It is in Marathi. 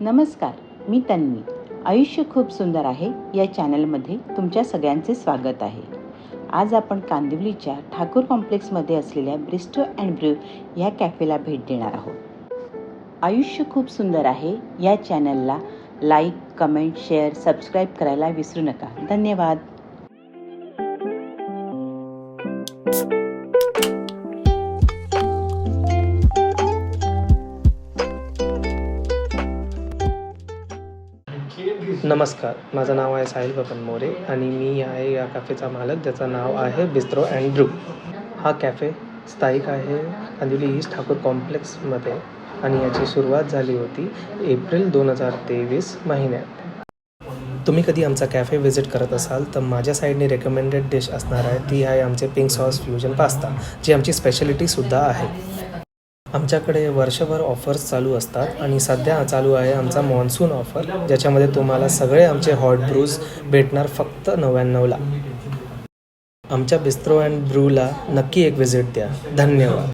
नमस्कार मी तन्वी. आयुष्य खूप सुंदर आहे या चॅनलमध्ये तुमच्या सगळ्यांचे स्वागत आहे. आज आपण कांदिवलीच्या ठाकूर कॉम्प्लेक्समध्ये असलेल्या ब्रिस्टो अँड ब्र्यू या कॅफेला भेट देणार आहोत. आयुष्य खूप सुंदर आहे या चॅनलला लाईक कमेंट शेअर सबस्क्राईब करायला विसरू नका. धन्यवाद. नमस्कार माझं नाव आहे साहिल बबन मोरे आणि मी आहे या कॅफेचा मालक ज्याचं नाव आहे बिस्त्रो अँड ब्रू. हा कॅफे स्थायिक आहे कांदिवली ईस्ट ठाकूर कॉम्प्लेक्समध्ये आणि याची सुरुवात झाली होती एप्रिल दोन हजार तेवीस महिन्यात. तुम्ही कधी आमचा कॅफे व्हिजिट करत असाल तर माझ्या साईडने रेकमेंडेड डिश असणार आहे ती आहे आमचे पिंक सॉस फ्युजन पास्ता जी आमची स्पेशलिटीसुद्धा आहे. आमच्याकडे वर्षभर ऑफर्स चालू असतात आणि सध्या चालू आहे आमचा मॉन्सून ऑफर ज्याच्यामध्ये तुम्हाला सगळे आमचे हॉट ब्रूज भेटणार फक्त नव्याण्णवला आमच्या बिस्त्रो अँड ब्रूला नक्की एक व्हिजिट द्या. धन्यवाद.